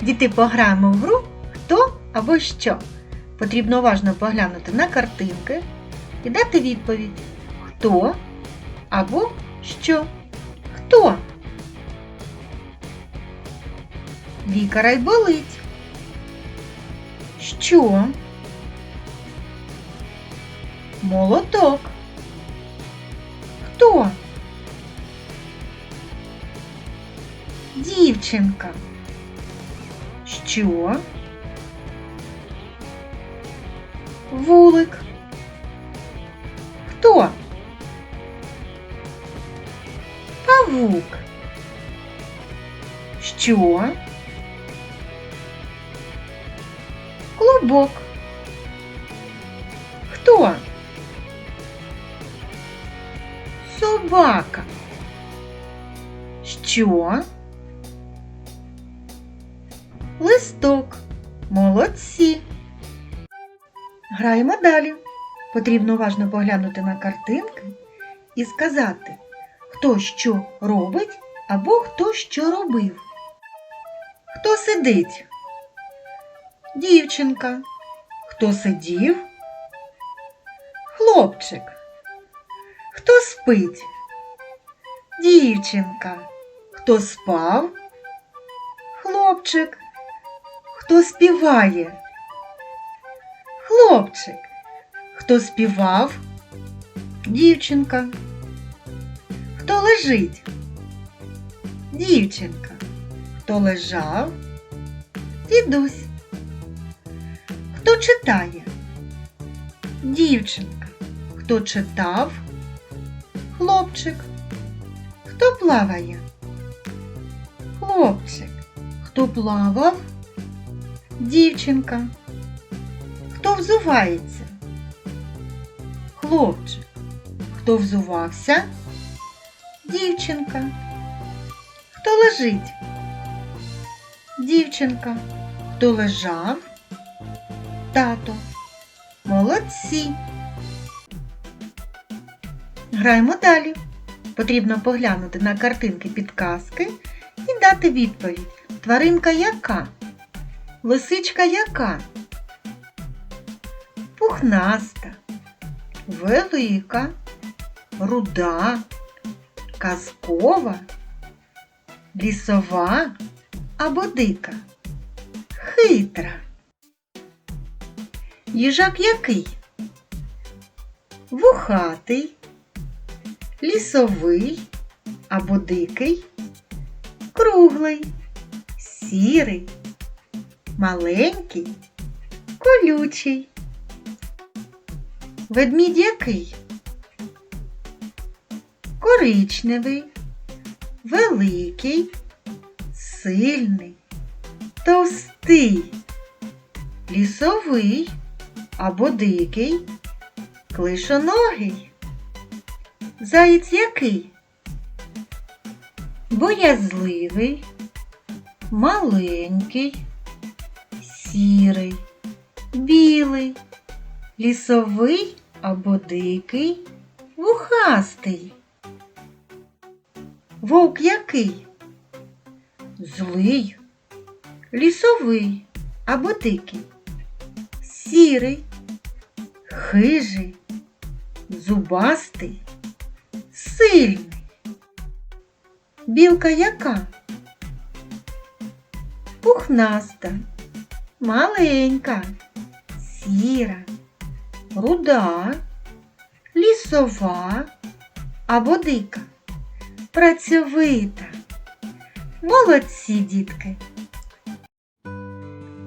Діти пограємо в гру хто або що. Потрібно уважно поглянути на картинки і дати відповідь хто або що. Хто? Лікаря й болить. Що? Молоток. Хто? Дівчинка. Що? Вулик. Хто? Павук. Що? Клубок. Хто? Собака. Що? Листок. Молодці. Граємо далі. Потрібно уважно поглянути на картинки і сказати, хто що робить або хто що робив. Хто сидить? Дівчинка. Хто сидів? Хлопчик. Хто спить? Дівчинка. Хто спав? Хлопчик. Хто співає? Хлопчик. Хто співав? Дівчинка. Хто лежить? Дівчинка. Хто лежав? Дідусь. Хто читає? Дівчинка. Хто читав? Хлопчик. Хто плаває? Хлопчик. Хто плавав? Дівчинка. Хто взувається? Хлопчик. Хто взувався? Дівчинка. Хто лежить? Дівчинка. Хто лежав? Тато. Молодці. Граємо далі. Потрібно поглянути на картинки підказки і дати відповідь. Тваринка яка? Лисичка яка? Пухнаста, велика, руда, казкова, лісова або дика, хитра. Їжак який? Вухатий, лісовий або дикий, круглий, сірий, маленький, колючий. Ведмідь який? Коричневий, великий, сильний, товстий, лісовий або дикий, клишоногий. Заєць який? Боязливий, маленький, сірий, білий, лісовий або дикий, вухастий. Вовк який? Злий, лісовий або дикий, сірий, хижий, зубастий, сильний. Білка яка? Пухнаста, маленька, сіра, руда, лісова або дика, працьовита. Молодці, дітки!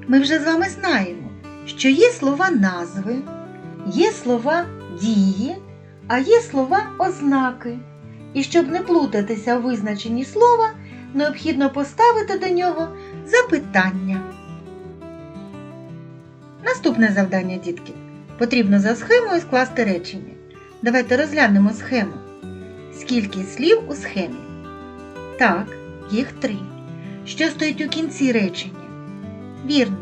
Ми вже з вами знаємо, що є слова назви, є слова дії, а є слова ознаки. І щоб не плутатися у визначенні слова, необхідно поставити до нього запитання. Наступне завдання, дітки. Потрібно за схемою скласти речення. Давайте розглянемо схему. Скільки слів у схемі? Так, їх три. Що стоїть у кінці речення? Вірно,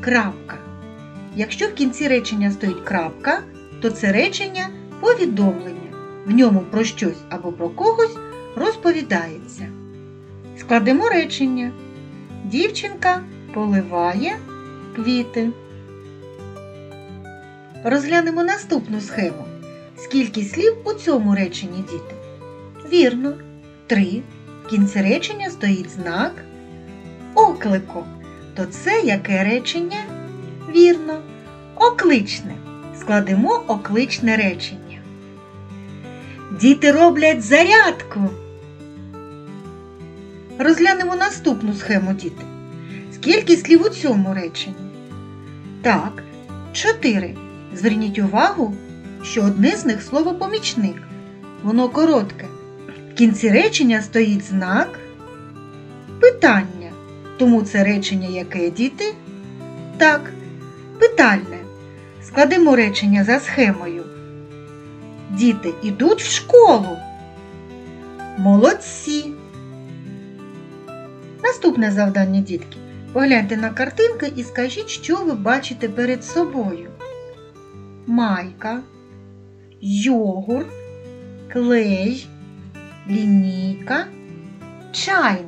крапка. Якщо в кінці речення стоїть крапка, то це речення повідомлення. В ньому про щось або про когось розповідається. Складемо речення. Дівчинка поливає квіти. Розглянемо наступну схему. Скільки слів у цьому реченні діти? Вірно, три. В кінці речення стоїть знак оклику. То це яке речення? Вірно, окличне. Складемо окличне речення. Діти роблять зарядку. Розглянемо наступну схему діти. Скільки слів у цьому реченні? Так, чотири. Зверніть увагу, що одне з них слово помічник. Воно коротке. В кінці речення стоїть знак питання. Тому це речення яке діти? Так, питальне. Складемо речення за схемою. Діти йдуть в школу. Молодці. Наступне завдання, дітки. Погляньте на картинки і скажіть, що ви бачите перед собою. Майка, йогурт, клей, лінійка, чайник.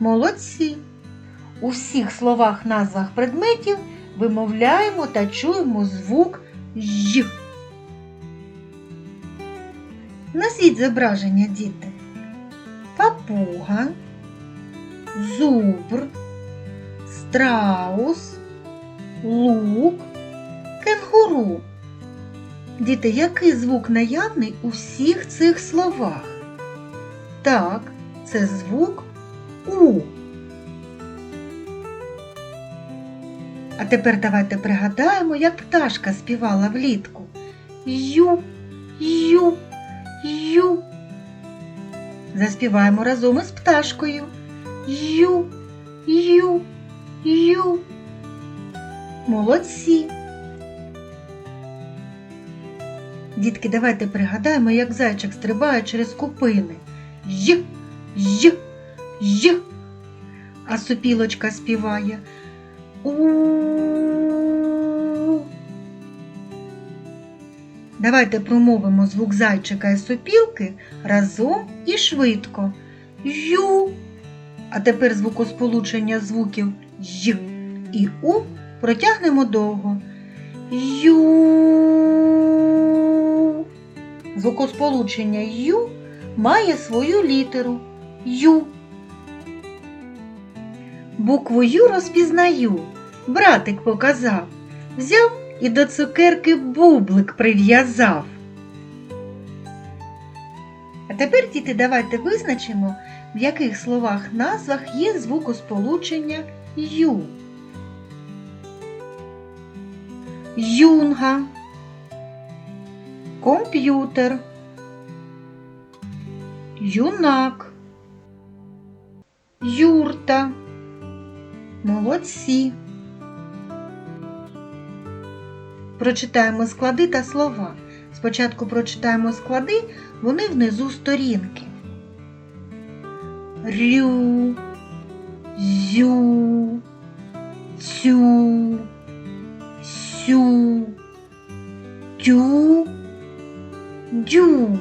Молодці. У всіх словах назвах предметів вимовляємо та чуємо звук «й». Назвіть зображення, діти. Папуга, зубр, страус, лук, кенгуру. Діти, який звук наявний у всіх цих словах? Так, це звук У. А тепер давайте пригадаємо, як пташка співала влітку. Ю, ю, ю. Заспіваємо разом із пташкою. Ю, ю, ю. Молодці. Дітки, давайте пригадаємо, як зайчик стрибає через купини. Й, й, й. А супілочка співає. У. Давайте промовимо звук зайчика і сопілки разом і швидко. Ю. А тепер звукосполучення звуків Й і У протягнемо довго. Ю. Звукосполучення Ю має свою літеру Ю. Букву Ю розпізнаю. Братик показав. Взяв і до цукерки бублик прив'язав. А тепер, діти, давайте визначимо, в яких словах назвах є звукосполучення Ю. Юнга, комп'ютер, юнак, юрта. Молодці. Прочитаємо склади та слова. Спочатку прочитаємо склади, вони внизу сторінки. Рю, зю, цю, сю, тю, дю.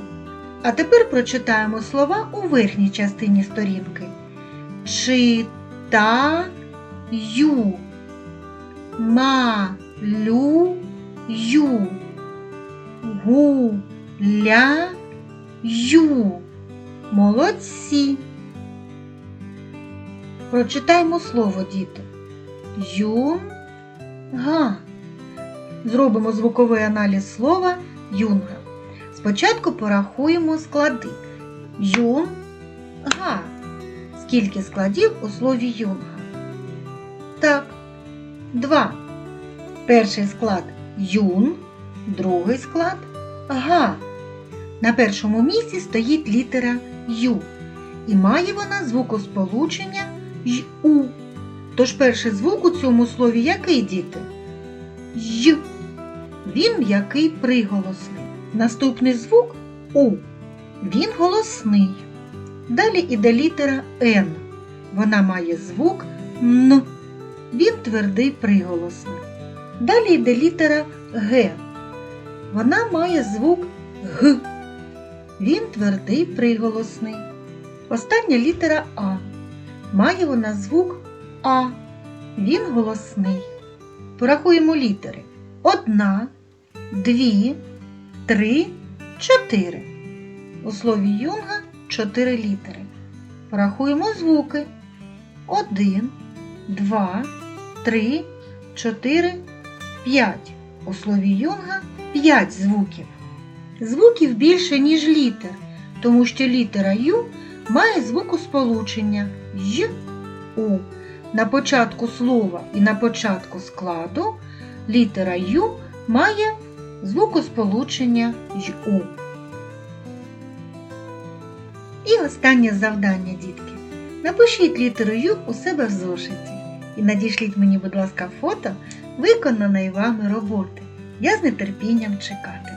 А тепер прочитаємо слова у верхній частині сторінки. Читаю, малюю, гуляю. Молодці. Прочитаємо слово, діти. Юнга. Зробимо звуковий аналіз слова юнга. Спочатку порахуємо склади. Юнга. Скільки складів у слові юнга? Так, два. Перший склад юн, другий склад га. На першому місці стоїть літера Ю. І має вона звукосполучення й-у. Тож перший звук у цьому слові який діти? Й. Він м'який приголосний. Наступний звук У. Він голосний. Далі іде літера Н. Вона має звук Н. Він твердий приголосний. Далі йде літера Г. Вона має звук Г. Він твердий приголосний. Остання літера А. Має вона звук А. Він голосний. Порахуємо літери. Одна, дві, три, чотири. У слові юнга чотири літери. Порахуємо звуки. Один, два, три, чотири, п'ять. У слові юнга п'ять звуків. Звуків більше, ніж літер, тому що літера Ю має звукосполучення Й, У. На початку слова і на початку складу літера Ю має звукосполучення й-у. І останнє завдання, дітки. Напишіть літеру Ю у себе в зошиті і надішліть мені, будь ласка, фото виконаної вами роботи. Я з нетерпінням чекаю.